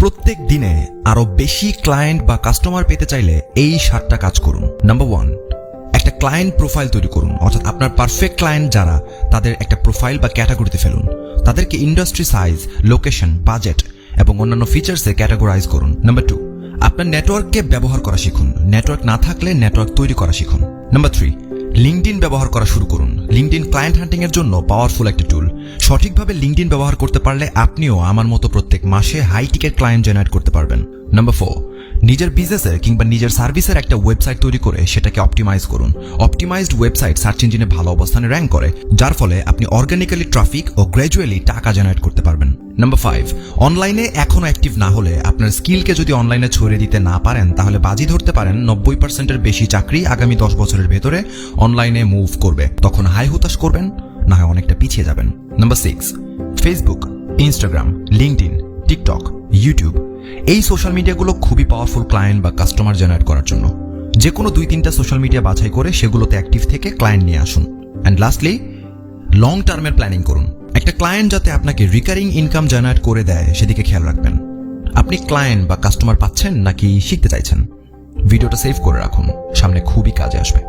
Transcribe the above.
প্রত্যেক দিনে আরও বেশি ক্লায়েন্ট বা কাস্টমার পেতে চাইলে এই সাতটা কাজ করুন। নাম্বার ওয়ান একটা ক্লায়েন্ট প্রোফাইল তৈরি করুন। অর্থাৎ আপনার পারফেক্ট ক্লায়েন্ট যারা, তাদের একটা প্রোফাইল বা ক্যাটাগরিতে ফেলুন। তাদেরকে ইন্ডাস্ট্রি সাইজ লোকেশন বাজেট এবং অন্যান্য ফিচার্সে ক্যাটাগরাইজ করুন। নাম্বার টু আপনার নেটওয়ার্ককে ব্যবহার করা শিখুন। নেটওয়ার্ক না থাকলে নেটওয়ার্ক তৈরি করা শিখুন। নাম্বার থ্রি লিঙ্কডিন ব্যবহার করা শুরু করুন। লিঙ্কডিন ক্লায়েন্ট হান্টিং এর জন্য পাওয়ারফুল একটা টুল সঠিকভাবে লিঙ্কডিন ব্যবহার করতে পারলে আপনিও আমার মতো প্রত্যেক মাসে হাই টিকেট ক্লায়েন্ট জেনারেট করতে পারবেন। নাম্বার ফোর নিজের বিজনেসের কিংবা নিজের সার্ভিসের একটা ওয়েবসাইট তৈরি করে সেটাকে অপটিমাইজ করুন। অপটিমাইজড ওয়েবসাইট সার্চ ইঞ্জিনে ভালো অবস্থানে র্যাঙ্ক করে, যার ফলে আপনি অর্গানিক্যালি ট্রাফিক ও গ্র্যাজুয়ালি টাকা জেনারেট করতে পারবেন। নাম্বার ফাইভ অনলাইনে এখনও অ্যাক্টিভ না হলে আপনার স্কিলকে যদি অনলাইনে ছড়িয়ে দিতে না পারেন, তাহলে বাজি ধরতে পারেন নব্বই পার্সেন্টের বেশি চাকরি আগামী দশ বছরের ভেতরে অনলাইনে মুভ করবে। তখন হাই হুতাশ করবেন। না হয় অনেকটা পিছিয়ে যাবেন। Number six Facebook Instagram LinkedIn TikTok YouTube এই সোশ্যাল মিডিয়াগুলো খুবই পাওয়ারফুল ক্লায়েন্ট বা কাস্টমার জেনারেট করার জন্য। যে কোনো দুই তিনটা সোশ্যাল মিডিয়া বাছাই করে সেগুলোতে অ্যাক্টিভ থেকে ক্লায়েন্ট নিয়ে আসুন। অ্যান্ড লাস্টলি লং টার্মের প্ল্যানিং করুন। একটা ক্লায়েন্ট যাতে আপনাকে রিকারিং ইনকাম জেনারেট করে দেয়, সেদিকে খেয়াল রাখবেন। আপনি ক্লায়েন্ট বা কাস্টমার পাচ্ছেন নাকি শিখতে চাইছেন? ভিডিওটা সেভ করে রাখুন। সামনে খুবই কাজে আসবে।